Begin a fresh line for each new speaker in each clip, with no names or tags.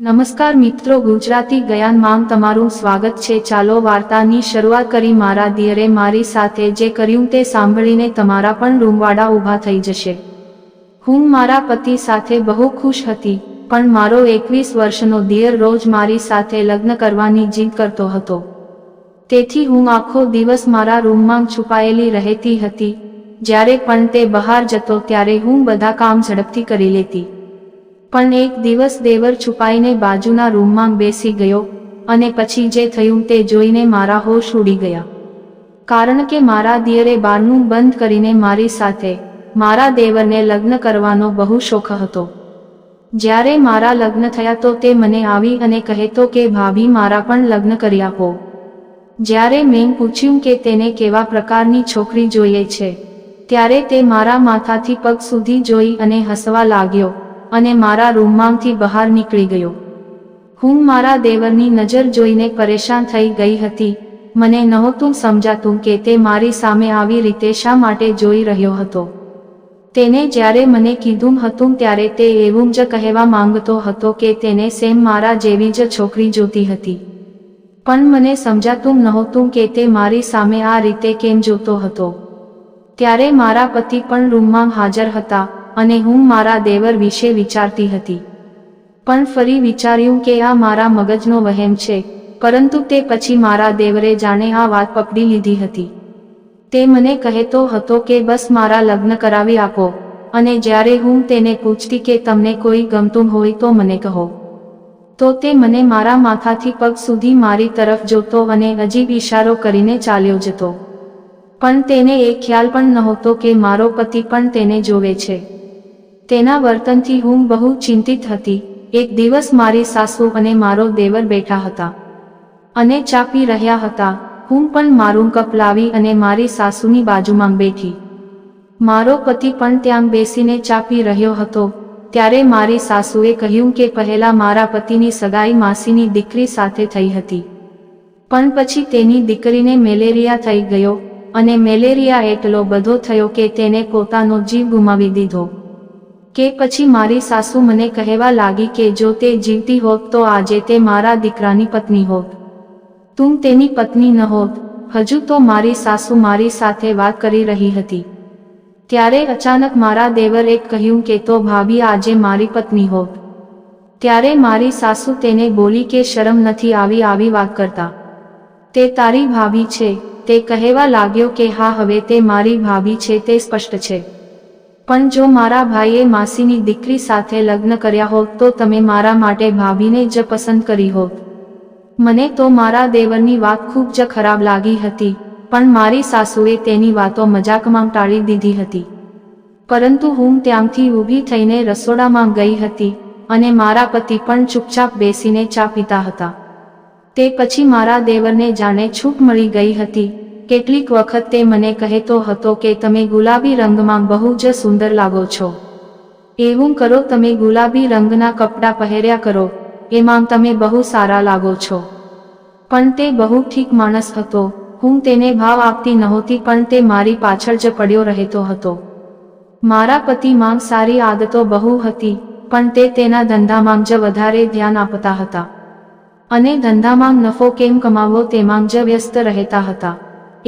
નમસ્કાર મિત્રો, ગુજરાતી ગયાનમાં તમારું સ્વાગત છે. ચાલો વાર્તાની શરૂઆત કરી મારા દિયરે મારી સાથે જે કર્યું તે સાંભળીને તમારા પણ રૂમવાડા ઊભા થઈ જશે. હું મારા પતિ સાથે બહુ ખુશ હતી, પણ મારો એકવીસ વર્ષનો દિયર રોજ મારી સાથે લગ્ન કરવાની જીદ કરતો હતો. તેથી હું આખો દિવસ મારા રૂમમાં છુપાયેલી રહેતી હતી. જ્યારે પણ તે બહાર જતો, ત્યારે હું બધા કામ ઝડપથી કરી લેતી. પણ એક દિવસ દેવર છુપાઈને બાજુના રૂમમાં બેસી ગયો અને પછી જે થયું તે જોઈને મારા હોશ ઉડી ગયા. કારણ કે મારા દિયરે બારનું બંધ કરીને મારી સાથે મારા દેવરને લગ્ન કરવાનો બહુ શોખ હતો. જ્યારે મારા લગ્ન થયા તો તે મને આવી અને કહેતો કે, ભાભી, મારા પણ લગ્ન કરી આપો. જ્યારે મેં પૂછ્યું કે તેને કેવા પ્રકારની છોકરી જોઈએ છે, ત્યારે તે મારા માથાથી પગ સુધી જોઈ અને હસવા લાગ્યો. અને મારા રૂમમાંથી બહાર નીકળી ગયો. હું મારા દેવરની નજર જોઈને પરેશાન થઈ ગઈ હતી. મને નહોતું સમજાતું કે તે મારી સામે આવી રીતે શા માટે જોઈ રહ્યો હતો. તેને જ્યારે મને કીધું હતું ત્યારે તે એવું જ કહેવા માંગતો હતો કે તેને સેમ મારા જેવી જ છોકરી જોતી હતી. પણ મને સમજાતું નહોતું કે તે મારી સામે આ રીતે કેમ જોતો હતો. ત્યારે મારા પતિ પણ રૂમમાં હાજર હતા. અને હું મારા દેવર વિશે વિચારતી હતી. પણ ફરી વિચાર્યું કે આ મારા મગજનો વહેમ છે, પરંતુ તે પછી મારા દેવરે જાણે આ વાત પકડી લીધી હતી. તે મને કહેતો હતો કે બસ મારા લગ્ન કરાવી આપો, અને જ્યારે હું તેને પૂછતી કે તમને કોઈ ગમતું હોય તો મને કહો. તો તે મને મારા માથાથી પગ સુધી મારી તરફ જોતો અને અજીબ ઇશારો કરીને ચાલ્યો જતો. પણ તેને એ ખ્યાલ પણ નહોતો કે મારો પતિ પણ તેને જોવે છે. તેના વર્તનથી હું બહુ ચિંતિત હતી. એક દિવસ મારી સાસુ અને મારો દેવર બેઠા હતા. અને ચા પી રહ્યા હતા. હું પણ મારું કપ લાવી અને મારી સાસુની બાજુમાં બેઠી. મારો પતિ પણ ત્યાં બેસીને ચા પી રહ્યો હતો. ત્યારે મારી સાસુએ કહ્યું કે પહેલા મારા પતિની સગાઈ માસીની દીકરી સાથે થઈ હતી. પણ પછી તેની દીકરીને મેલેરિયા થઈ ગયો અને મેલેરિયા એટલો બધો થયો કે તેને પોતાનો જીવ ગુમાવી દીધો. કે પછી મારી સાસુ મને કહેવા લાગી કે જો તે જીવતી હોત તો આજે તે મારા દીકરાની પત્ની હોત. તું તેની પત્ની ન હોત. હજુ તો મારી સાસુ મારી સાથે વાત કરી રહી હતી. ત્યારે અચાનક મારા દેવરે કહ્યું કે તો ભાભી આજે મારી પત્ની હોત. ત્યારે મારી સાસુ તેને બોલી કે શરમ નથી આવી આવી વાત કરતા. તે તારી ભાભી છે. તે કહેવા લાગ્યો કે હા હવે તે મારી ભાભી છે તે સ્પષ્ટ છે. પણ જો મારા ભાઈએ માસીની દીકરી સાથે લગ્ન કર્યા હોત તો તમે મારા માટે ભાભીને જ પસંદ કરી હોત. મને તો મારા દેવરની વાત ખૂબ જ ખરાબ લાગી હતી, પણ મારી સાસુએ તેની વાતો મજાકમાં ટાળી દીધી હતી. પરંતુ હું ત્યાંથી ઊભી થઈને રસોડામાં ગઈ હતી અને મારા પતિ પણ ચૂપચાપ બેસીને ચા પીતા હતા. તે પછી મારા દેવરને જાણે છૂટ મળી ગઈ હતી કેટલીક વખત તે મને કહેતો હતો કે તમે ગુલાબી રંગમાં બહુ જ સુંદર લાગો છો. એવું કરો તમે ગુલાબી રંગના કપડાં પહેર્યા કરો, એમાં તમે બહુ સારા લાગો છો. પણ તે બહુ ઠીક માણસ હતો, હું તેને ભાવ આપતી નહોતી પણ તે મારી પાછળ જ પડ્યો રહેતો હતો. મારા પતિમાં સારી આદતો બહુ હતી, પણ તે તેના ધંધામાં જ વધારે ધ્યાન આપતા હતા. અને ધંધામાં નફો કેમ કમાવો તેમાં જ વ્યસ્ત રહેતા હતા.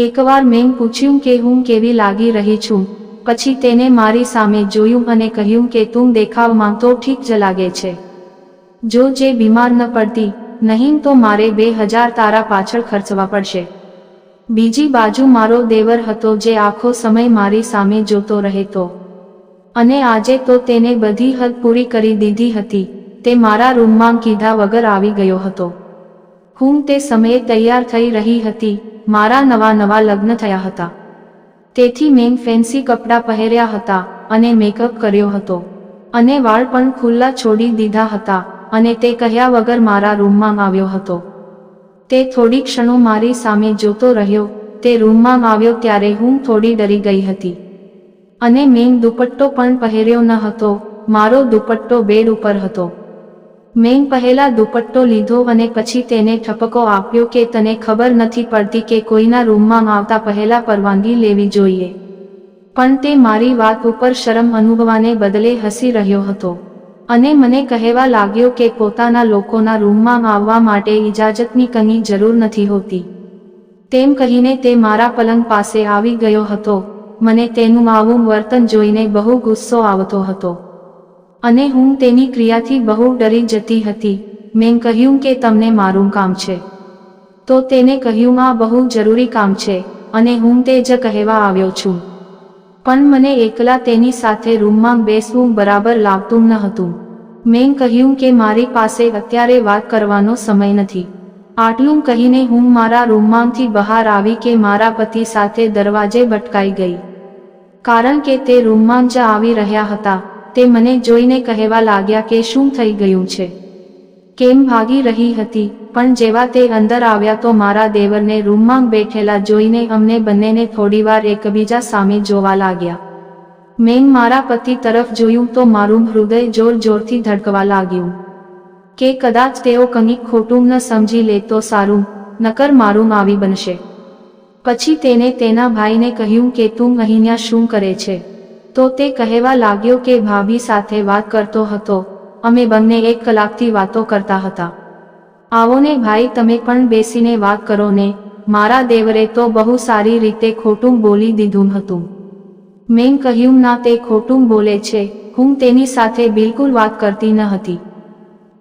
એકવાર મેં પૂછ્યું કે હું કેવી લાગી રહી છું, પછી તેને મારી સામે જોયું અને કહ્યું કે તું દેખાવમાં તો ઠીક જ લાગે છે. જો જે બીમાર ન પડતી, નહીં તો મારે બે હજાર તારા પાછળ ખર્ચવા પડશે. બીજી બાજુ મારો દેવર હતો જે આખો સમય મારી સામે જોતો રહેતો. અને આજે તો તેને બધી હદ પૂરી કરી દીધી હતી, તે મારા રૂમમાં કીધા વગર આવી ગયો હતો. હું તે સમયે તૈયાર થઈ રહી હતી, મારા નવા નવા લગ્ન થયા હતા. તેથી મેં ફેન્સી કપડાં પહેર્યા હતા અને મેકઅપ કર્યો હતો. અને વાળ પણ ખુલ્લા છોડી દીધા હતા અને તે કહ્યા વગર મારા રૂમમાં આવ્યો હતો. તે થોડી ક્ષણો મારી સામે જોતો રહ્યો, તે રૂમમાં આવ્યો ત્યારે હું થોડી ડરી ગઈ હતી. અને મેં દુપટ્ટો પણ પહેર્યો ન હતો, મારો દુપટ્ટો બેડ ઉપર હતો. મેં પહેલા દુપટ્ટો લીધો અને પછી તેને ઠપકો આપ્યો કે તને ખબર નથી પડતી કે કોઈના રૂમમાં આવતા પહેલા પરવાનગી લેવી જોઈએ. પણ તે મારી વાત ઉપર શરમ અનુભવાને બદલે હસી રહ્યો હતો. અને મને કહેવા લાગ્યો કે પોતાના લોકોના રૂમમાં આવવા માટે ઇજાજતની કંઈ જરૂર નથી હોતી. તેમ કહીને તે મારા પલંગ પાસે આવી ગયો હતો. મને તેનું આવું વર્તન જોઈને બહુ ગુસ્સો આવતો હતો. અને હું તેની ક્રિયાથી બહુ ડરી જતી હતી. મેં કહ્યું કે તમને મારું કામ છે. તો તેને કહ્યું, આ બહુ જરૂરી કામ છે અને હું તે જ કહેવા આવ્યો છું. પણ મને એકલા તેની સાથે રૂમમાં બેસવું બરાબર લાગતું ન હતું. મેં કહ્યું કે મારી પાસે અત્યારે વાત કરવાનો સમય નથી. આટલું કહીને હું મારા રૂમમાંથી બહાર આવી કે મારા પતિ સાથે દરવાજે ભટકાઈ ગઈ. કારણ કે તે રૂમમાં જ આવી રહ્યા હતા. તે મને જોઈને કહેવા લાગ્યા કે શું થઈ ગયું છે? કેમ ભાગી રહી હતી? પણ જેવા તે અંદર આવ્યા તો મારા દેવરને રૂમમાં બેઠેલા જોઈને અમને બંનેને થોડીવાર એકબીજા સામે જોવા લાગ્યા. મેં મારા પતિ તરફ જોયું તો મારું હૃદય જોર જોરથી ધડકવા લાગ્યું. કે કદાચ તેઓ કંઈક ખોટું ન સમજી લે તો સારું, નકર મારું આવી બનશે. પછી તેને તેના ભાઈને કહ્યું કે તું અહીંયા શું કરે છે? તો તે કહેવા લાગ્યો કે ભાભી સાથે વાત કરતો હતો. અમે બંને એક કલાકથી વાતો કરતા હતા. આવો ને ભાઈ, તમે પણ બેસીને વાત કરો ને. મારા દેવરે તો બહુ સારી રીતે ખોટું બોલી દીધું હતું. મેં કહ્યું, ના, તે ખોટું બોલે છે. હું તેની સાથે બિલકુલ વાત કરતી ન હતી.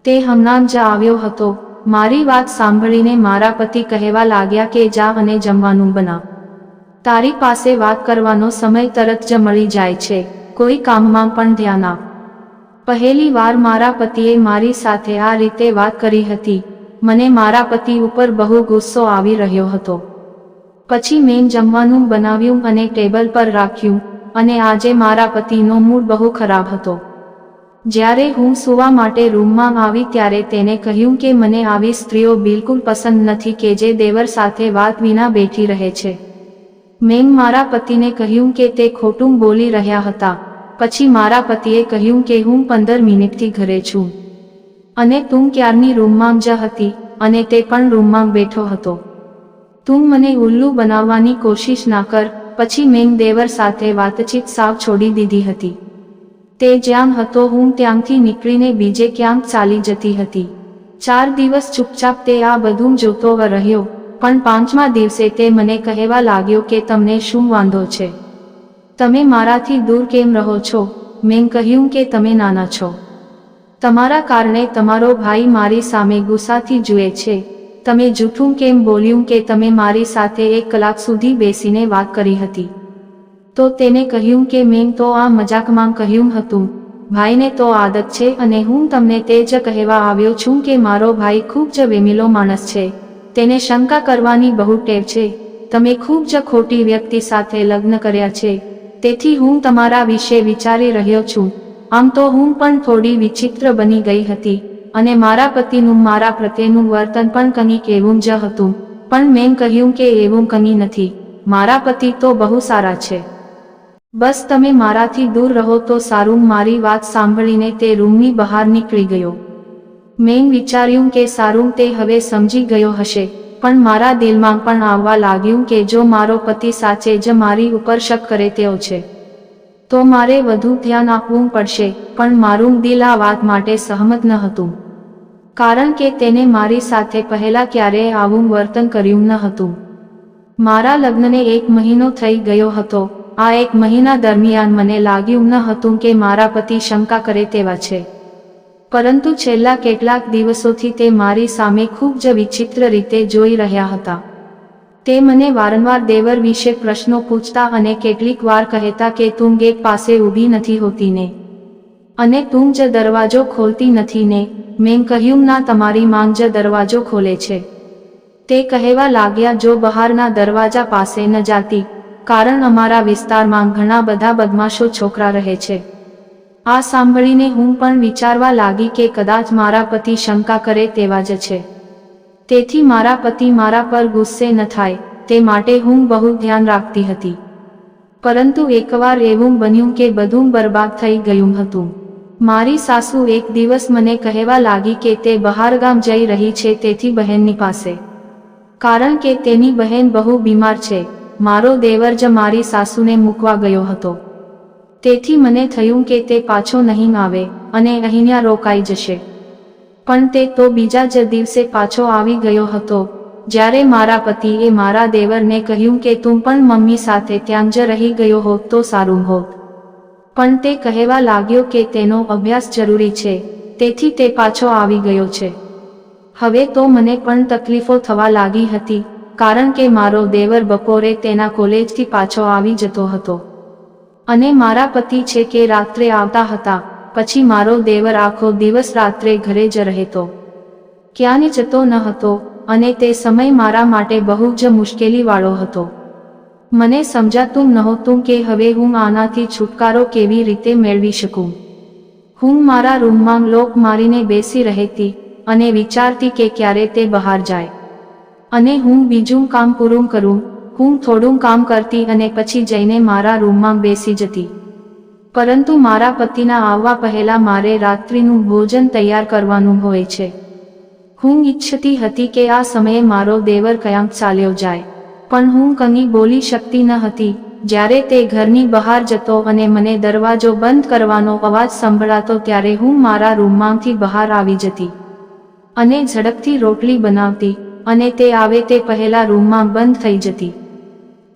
તે હમણાં જ આવ્યો હતો. મારી વાત સાંભળીને મારા પતિ કહેવા લાગ્યા કે જા અને જમવાનું બના. તારી પાસે વાત કરવાનો સમય તરત જ મળી જાય છે. કોઈ કામમાં પણ ધ્યાન આપ. પહેલી વાર મારા પતિએ મારી સાથે આ રીતે વાત કરી હતી. મને મારા પતિ ઉપર બહુ ગુસ્સો આવી રહ્યો હતો. પછી મેં જમવાનું બનાવ્યું અને ટેબલ પર રાખ્યું, અને આજે મારા પતિનો મૂડ બહુ ખરાબ હતો. જ્યારે હું સૂવા માટે રૂમમાં આવી ત્યારે તેને કહ્યું કે મને આવી સ્ત્રીઓ બિલકુલ પસંદ નથી કે જે દેવર સાથે વાત વિના બેઠી રહે છે. મેં મારા પતિને કહ્યું કે તે ખોટું બોલી રહ્યા હતા. પછી મારા પતિએ કહ્યું કે હું પંદર મિનિટથી ઘરે છું. અને તું ક્યારની રૂમમાં જ હતી અને તે પણ રૂમમાં બેઠો હતો. તું મને ઉલ્લુ બનાવવાની કોશિશ ના કર, પછી મેં દેવર સાથે વાતચીત સાવ છોડી દીધી હતી. તે જ્યાં હતો હું ત્યાંથી નીકળીને બીજે ક્યાંક ચાલી જતી હતી. ચાર દિવસ ચૂપચાપ તે આ બધું જોતો રહ્યો પણ પાંચમા દિવસે તે મને કહેવા લાગ્યો કે તમને શું વાંધો છે? તમે મારાથી દૂર કેમ રહો છો? મેં કહ્યું કે તમે નાના છો. તમારા કારણે તમારો ભાઈ મારી સામે ગુસ્સાથી જુએ છે. તમે જૂઠું કેમ બોલ્યું કે તમે મારી સાથે એક કલાક સુધી બેસીને વાત કરી હતી? તો તેને કહ્યું કે મેં તો આ મજાકમાં કહ્યું હતું. ભાઈને તો આદત છે અને હું તમને તે જ કહેવા આવ્યો છું કે મારો ભાઈ ખૂબ જ વેમિલો માણસ છે. તેને શંકા કરવાની બહુ ટેવ છે. તમે ખૂબ જ ખોટી વ્યક્તિ સાથે લગ્ન કર્યા છે. તેથી હું તમારા વિશે વિચારી રહ્યો છું. આમ તો હું પણ થોડી વિચિત્ર બની ગઈ હતી અને મારા પતિનું મારા પ્રત્યેનું વર્તન પણ કંઈક એવું જ હતું. પણ મેં કહ્યું કે એવું કંઈ નથી. મારા પતિ તો બહુ સારા છે. બસ તમે મારાથી દૂર રહો તો સારું. મારી વાત સાંભળીને તે રૂમની બહાર નીકળી ગયો. મેં વિચાર્યું કે સારું તે હવે સમજી ગયો હશે, પણ મારા દિલમાં પણ આવવા લાગ્યું કે જો મારો પતિ સાચે જ મારી ઉપર શક કરે તેઓ છે. તો મારે વધુ ધ્યાન આપવું પડશે, પણ મારું દિલ આ વાત માટે સહમત ન હતું. કારણ કે તેને મારી સાથે પહેલા ક્યારેય આવું વર્તન કર્યું ન હતું. મારા લગ્નને એક મહિનો થઈ ગયો હતો, આ એક મહિના દરમિયાન મને લાગ્યું ન હતું કે મારા પતિ શંકા કરે તેવા છે. પરંતુ છેલ્લા કેટલાક દિવસોથી તે મારી સામે ખૂબ જ વિચિત્ર રીતે જોઈ રહ્યા હતા. તે મને વારંવાર દેવર વિશે પ્રશ્નો પૂછતા અને કેટલીક વાર કહેતા કે તું ગેટ પાસે ઊભી નથી હોતી ને. અને તું જ દરવાજો ખોલતી નથી ને, મેં કહ્યું, ના, તમારી માંગ જ દરવાજો ખોલે છે. તે કહેવા લાગ્યા, જો બહારના દરવાજા પાસે ન જાતી, કારણ અમારા વિસ્તારમાં ઘણા બધા બદમાશો છોકરા રહે છે. આ સાંભળીને હું પણ વિચારવા લાગી કે કદાચ મારા પતિ શંકા કરે તેવા જ છે. તેથી મારા પતિ મારા પર ગુસ્સે ન થાય, તે માટે હું બહુ ધ્યાન રાખતી હતી. પરંતુ એકવાર એવું બન્યું કે બધું બરબાદ થઈ ગયું હતું. મારી સાસુ એક દિવસ મને કહેવા લાગી કે તે બહારગામ જઈ રહી છે તેથી બહેનની પાસે. કારણ કે તેની બહેન બહુ બીમાર છે, મારો દેવર જ મારી સાસુને મૂકવા ગયો હતો. તેથી મને થયું કે તે પાછો નહીં આવે, અને અહીંયા રોકાઈ જશે. પણ તે તો બીજા જ દિવસે પાછો આવી ગયો હતો. જ્યારે મારા પતિએ મારા દેવરને કહ્યું કે તું પણ મમ્મી સાથે ત્યાં જ રહી ગયો હોત તો સારું હોત. પણ તે કહેવા લાગ્યો કે તેનો અભ્યાસ જરૂરી છે, તેથી તે પાછો આવી ગયો છે. હવે તો મને પણ તકલીફો થવા લાગી હતી, કારણ કે મારો દેવર બપોરે તેના કોલેજથી પાછો આવી જતો હતો. અને મારા પતિ છે કે રાત્રે આવતા હતા, પછી મારો દેવર આખો દિવસ રાત્રે ઘરે જ રહેતો. ક્યાંય જતો ન હતો, અને તે સમય મારા માટે બહુ જ મુશ્કેલીવાળો હતો. મને સમજાતું નહોતું કે હવે હું આનાથી છુટકારો કેવી રીતે મેળવી શકું. હું મારા રૂમમાં લોક મારીને બેસી રહેતી, અને વિચારતી કે ક્યારે તે બહાર જાય. અને હું બીજું કામ પૂરું કરું હું થોડું કામ કરતી અને પછી જઈને મારા રૂમમાં બેસી જતી. પરંતુ મારા પતિના આવવા પહેલા મારે રાત્રિનું ભોજન તૈયાર કરવાનું હોય છે. હું ઈચ્છતી હતી કે આ સમયે મારો દેવર ક્યાંક ચાલ્યો જાય. પણ હું કંઈ બોલી શકતી ન હતી. જ્યારે તે ઘરની બહાર જતો અને મને દરવાજો બંધ કરવાનો અવાજ સંભળાતો ત્યારે હું મારા રૂમમાંથી બહાર આવી જતી. અને ઝડપથી રોટલી બનાવતી અને તે આવે તે પહેલા રૂમમાં બંધ થઈ જતી.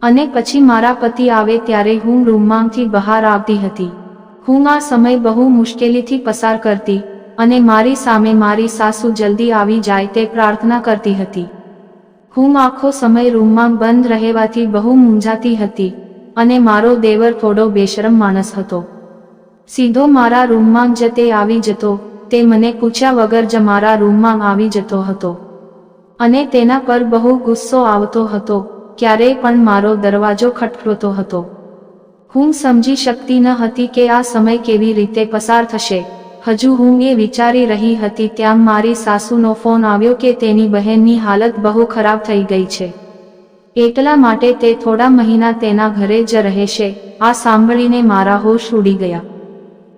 અને પછી મારા પતિ આવે ત્યારે હું રૂમમાંથી બહાર આવતી હતી. હું આ સમય બહુ મુશ્કેલીથી પસાર કરતી અને મારી સામે મારી સાસુ જલ્દી આવી જાય તે પ્રાર્થના કરતી હતી. હું આખો સમય રૂમમાં બંધ રહેવાથી બહુ મૂંઝાતી હતી અને મારો દેવર થોડો બેશરમ માણસ હતો. સીધો મારા રૂમમાં જ તે આવી જતો, તે મને પૂછ્યા વગર જ મારા રૂમમાં આવી જતો હતો. અને તેના પર બહુ ગુસ્સો આવતો હતો ક્યારેય પણ મારો દરવાજો ખટખડતો હતો. હું સમજી શકતી ન હતી કે આ સમય કેવી રીતે પસાર થશે. હજુ હું એ વિચારી રહી હતી ત્યાં મારી સાસુનો ફોન આવ્યો કે તેની બહેનની હાલત બહુ ખરાબ થઈ ગઈ છે. એટલા માટે તે થોડા મહિના તેના ઘરે જ રહેશે, આ સાંભળીને મારા હોશ ઉડી ગયા.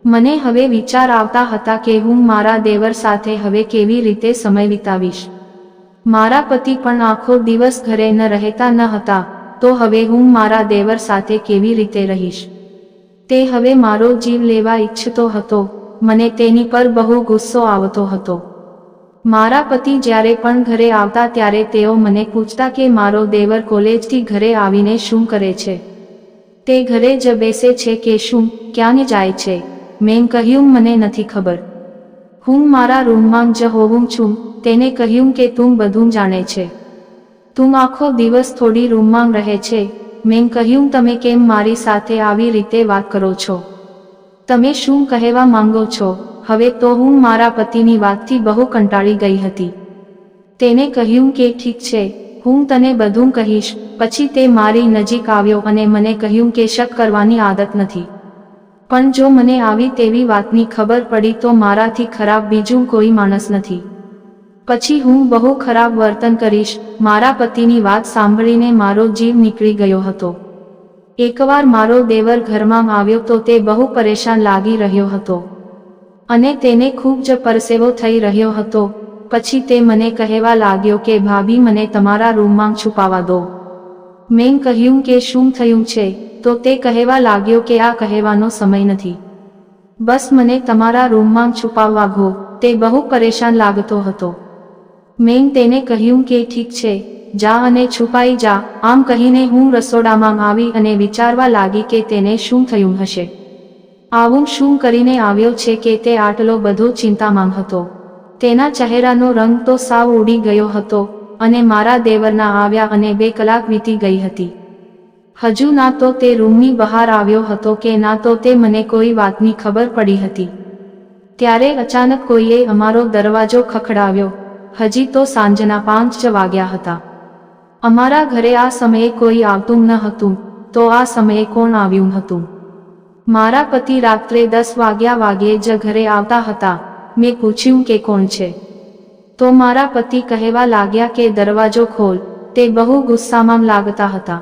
મને હવે વિચાર આવતા હતા કે હું મારા દેવર સાથે હવે કેવી રીતે સમય વિતાવીશ. મારા પતિ પણ આખો દિવસ ઘરે ન રહેતા ન હતા, તો હવે હું મારા દેવર સાથે કેવી રીતે રહીશ? તે હવે મારો જીવ લેવા ઈચ્છતો હતો, મને તેની પર બહુ ગુસ્સો આવતો હતો. મારા પતિ જ્યારે પણ ઘરે આવતા ત્યારે તેઓ મને પૂછતા કે મારો દેવર કોલેજથી ઘરે આવીને શું કરે છે? તે ઘરે જ બેસે છે કે શું ક્યાં જાય છે? મેં કહ્યું, મને નથી ખબર. હું મારા રૂમમાં જ હોઉં છું, તેને કહ્યું કે તું બધું જાણે છે. તું આખો દિવસ થોડી રૂમમાં રહે છે, મેં કહ્યું તમે કેમ મારી સાથે આવી રીતે વાત કરો છો? તમે શું કહેવા માંગો છો? હવે તો હું મારા પતિની વાતથી બહુ કંટાળી ગઈ હતી. તેને કહ્યું કે ઠીક છે, હું તને બધું કહીશ, પછી તે મારી નજીક આવ્યો અને મને કહ્યું કે શક કરવાની આદત નથી. પણ જો મને આવી તેવી વાતની ખબર પડી તો મારાથી ખરાબ બીજું કોઈ માણસ નથી. પછી હું બહુ ખરાબ વર્તન કરીશ, મારા પતિની વાત સાંભળીને મારો જીવ નીકળી ગયો હતો. એકવાર મારો દેવર ઘરમાં આવ્યો તો તે બહુ પરેશાન લાગી રહ્યો હતો. અને તેને ખૂબ જ પરસેવો થઈ રહ્યો હતો. પછી તે મને કહેવા લાગ્યો કે, ભાભી, મને તમારા રૂમમાં છુપાવા દો. મેં કહ્યું કે શું થયું છે, તો તે કહેવા લાગ્યો કે આ કહેવાનો સમય નથી. બસ મને તમારા રૂમમાં છુપાવવા ગો, તે બહુ પરેશાન લાગતો હતો. મેં તેને કહ્યું કે ઠીક છે, જા અને છુપાઈ જા, આમ કહીને હું રસોડામાં આવી અને વિચારવા લાગી કે તેને શું થયું હશે. આવું શું કરીને આવ્યો છે કે તે આટલો બધો ચિંતામાં હતો. તેના ચહેરાનો રંગ તો સાવ ઉડી ગયો હતો અને મારા દેવરના આવ્યા અને બે કલાક વીતી ગઈ હતી. હજુ ના તો તે રૂમની બહાર આવ્યો હતો કે ના તો તે મને કોઈ વાતની ખબર પડી હતી. ત્યારે અચાનક કોઈએ અમારો દરવાજો ખખડાવ્યો. હજી તો સાંજના પાંચ વાગ્યા હતા. અમારા ઘરે આ સમયે કોઈ આવતું ન હતું, તો આ સમયે કોણ આવ્યું હતું? મારા પતિ રાત્રે દસ વાગ્યા વાગ્યે જ ઘરે આવતા હતા. મેં પૂછ્યું કે કોણ છે? તો મારા પતિ કહેવા લાગ્યા કે, દરવાજો ખોલ. તે બહુ ગુસ્સામાં લાગતા હતા.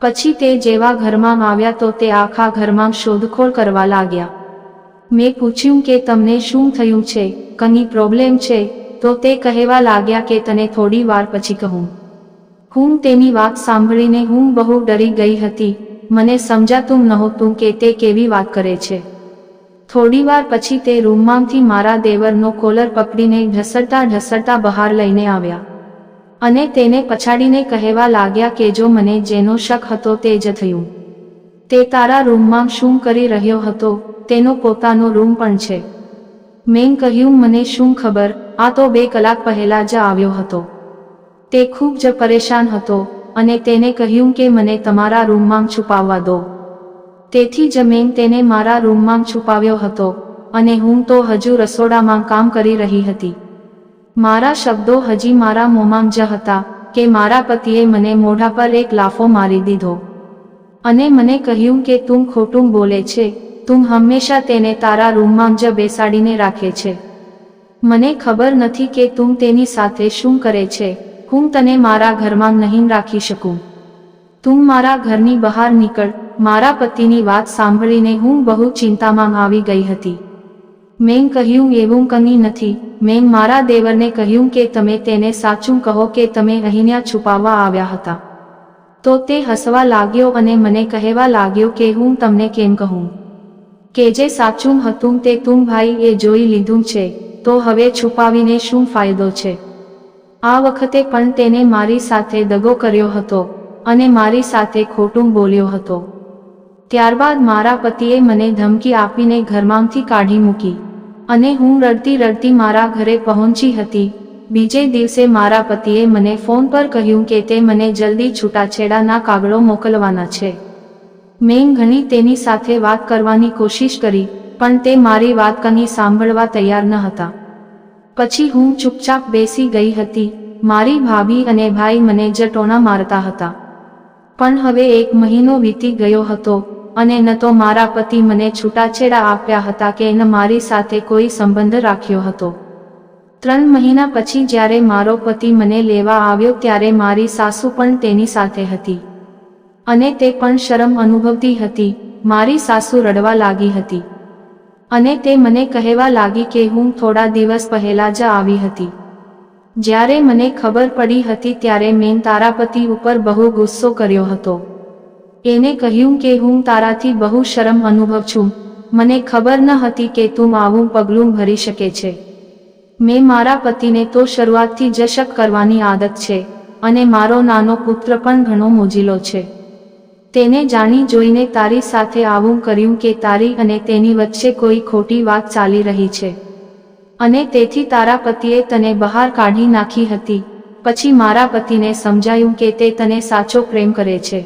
પછી તે જેવા ઘરમાં આવ્યા તો તે આખા ઘરમાં શોધખોળ કરવા લાગ્યા. મેં પૂછ્યું કે, તમને શું થયું છે? કની પ્રોબ્લેમ છે? તો તે કહેવા લાગ્યા કે, તને થોડી વાર પછી કહું. હું તેની વાત સાંભળીને હું બહુ ડરી ગઈ હતી. મને સમજાતું નહોતું કે તે કેવી વાત કરે છે. થોડીવાર પછી તે રૂમમાંથી મારા દેવરનો કોલર પકડીને ઢસડતા ઢસડતા બહાર લઈને આવ્યા. અને તેને પછાડીને કહેવા લાગ્યા કે જો મને જેનો શક હતો તે જ થયું. તે તારા રૂમમાં શું કરી રહ્યો હતો, તેનો પોતાનો રૂમ પણ છે. મેં કહ્યું, મને શું ખબર, આ તો બે કલાક પહેલા જ આવ્યો હતો. તે ખૂબ જ પરેશાન હતો, અને તેને કહ્યું કે મને તમારા રૂમમાં છુપાવવા દો. તેથી જ મેં તેને મારા રૂમમાં છુપાવ્યો હતો અને હું તો હજુ રસોડામાં કામ કરી રહી હતી. મારા શબ્દો હજી મારા મોંમાં જ હતા કે મારા પતિએ મને મોઢા પર એક લાફો મારી દીધો. અને મને કહ્યું કે તું ખોટું બોલે છે, તું હંમેશા તેને તારા રૂમમાં જ બેસાડીને રાખે છે. મને ખબર નથી કે તું તેની સાથે શું કરે છે, હું તને મારા ઘરમાં નહીં રાખી શકું. તું મારા ઘરની બહાર નીકળ, મારા પતિની વાત સાંભળીને હું બહુ ચિંતામાં આવી ગઈ હતી. મેં કહ્યું, એવું કંઈ નથી. મેં મારા દેવરને કહ્યું કે, તમે તેને સાચું કહો કે, તમે અહીંયા છુપાવવા આવ્યા હતા. તો તે હસવા લાગ્યો અને મને કહેવા લાગ્યો કે, હું તમને કેમ કહું? કે જે સાચું હતું તે તું ભાઈ એ જોઈ લીધું છે, તો હવે છુપાવીને શું ફાયદો છે? આ વખતે પણ તેને મારી સાથે દગો કર્યો હતો. અને મારી સાથે ખોટું બોલ્યો હતો. ત્યારબાદ મારા પતિએ મને ધમકી આપીને ઘરમાંથી કાઢી મૂકી અને હું રડતી રડતી મારા ઘરે પહોંચી હતી. બીજે દિવસે મારા પતિએ મને ફોન પર કહ્યું કે તે મને જલ્દી છૂટાછેડાના કાગળો મોકલવાના છે. મેં ઘણી તેની સાથે વાત કરવાની કોશિશ કરી, પણ તે મારી વાત કની સાંભળવા તૈયાર ન હતા. પછી હું ચૂપચાપ બેસી ગઈ હતી. મારી ભાભી અને ભાઈ મને જટોણા મારતા હતા. પણ હવે એક મહિનો વીતી ગયો હતો અને ન તો મારા પતિ મને છૂટાછેડા આપ્યા હતા કે ન મારી સાથે કોઈ સંબંધ રાખ્યો હતો. ત્રણ મહિના પછી જ્યારે મારો પતિ મને લેવા આવ્યો ત્યારે મારી સાસુ પણ તેની સાથે હતી. અને તે પણ શરમ અનુભવતી હતી, મારી સાસુ રડવા લાગી હતી. અને તે મને કહેવા લાગી કે હું થોડા દિવસ પહેલા જ આવી હતી. જ્યારે મને ખબર પડી હતી ત્યારે મેં તારા પતિ ઉપર બહુ ગુસ્સો કર્યો હતો. એને કહ્યું કે હું તારાથી બહુ શરમ અનુભવ છું. મને ખબર ન હતી કે તું આવું પગલું ભરી શકે છે. મેં મારા પતિને તો શરૂઆતથી જ શક કરવાની આદત છે અને મારો નાનો પુત્ર પણ ઘણો મોજીલો છે. તેને જાણી જોઈને તારી સાથે આવું કર્યું કે તારી અને તેની વચ્ચે કોઈ ખોટી વાત ચાલી રહી છે. અને તેથી તારા પતિએ તને બહાર કાઢી નાખી હતી. પછી મારા પતિને સમજાયું કે તે તને સાચો પ્રેમ કરે છે.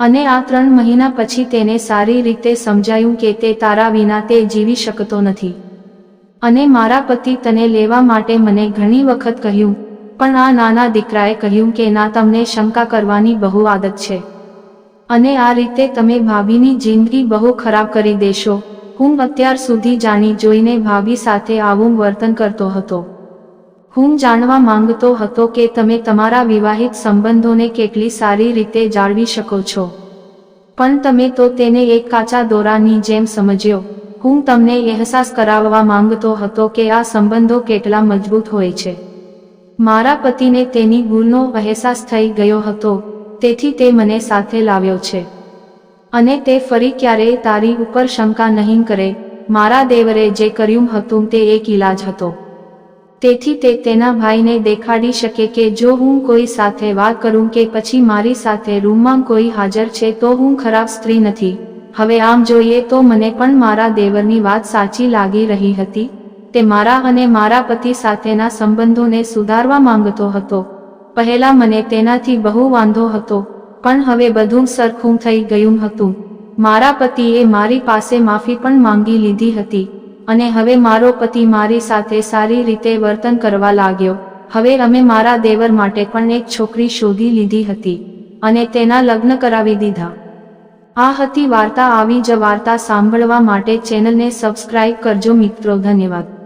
અને આ ત્રણ મહિના પછી તેને સારી રીતે સમજાયું કે તે તારા વિના તે જીવી શકતો નથી. અને મારા પતિ તને લેવા માટે મને ઘણી વખત કહ્યું, પણ આ નાના દીકરાએ કહ્યું કે ના તમને શંકા કરવાની બહુ આદત છે. અને આ રીતે તમે ભાભીની જિંદગી બહુ ખરાબ કરી દેશો. હું અત્યાર સુધી જાણી જોઈને ભાભી સાથે આવું વર્તન કરતો હતો. હું જાણવા માંગતો હતો કે તમે તમારા વિવાહિત સંબંધોને કેટલી સારી રીતે જાળવી શકો છો. પણ તમે તો તેને એક કાચા દોરાની જેમ સમજ્યો. હું તમને અહેસાસ કરાવવા માંગતો હતો કે આ સંબંધો કેટલા મજબૂત હોય છે. મારા પતિને તેની ભૂલનો અહેસાસ થઈ ગયો હતો, તેથી તે મને સાથે લાવ્યો છે. અને તે ફરી ક્યારેય તારી ઉપર શંકા નહીં કરે. મારા દેવરે જે કર્યું હતું તે એક ઈલાજ હતો. તેથી તે તેના ભાઈને દેખાડી શકે કે જો હું કોઈ સાથે વાત કરું કે પછી મારી સાથે રૂમમાં કોઈ હાજર છે તો હું ખરાબ સ્ત્રી નથી. હવે આમ જોઈએ તો મને પણ મારા દેવરની વાત સાચી લાગી રહી હતી. તે મારા અને મારા પતિ સાથેના સંબંધોને સુધારવા માંગતો હતો. પહેલા મને તેનાથી બહુ વાંધો હતો. પણ હવે બધું સરખું થઈ ગયું હતું. મારા પતિએ મારી પાસે માફી પણ માંગી લીધી હતી. અને હવે મારો પતિ મારી સાથે સારી રીતે વર્તન કરવા લાગ્યો. હવે અમે મારા દેવર માટે પણ એક છોકરી શોધી લીધી હતી. અને તેના લગ્ન કરાવી દીધા. આ હતી વાર્તા આવી જ વાર્તા સાંભળવા માટે ચેનલને સબસ્ક્રાઇબ કરજો મિત્રો, ધન્યવાદ.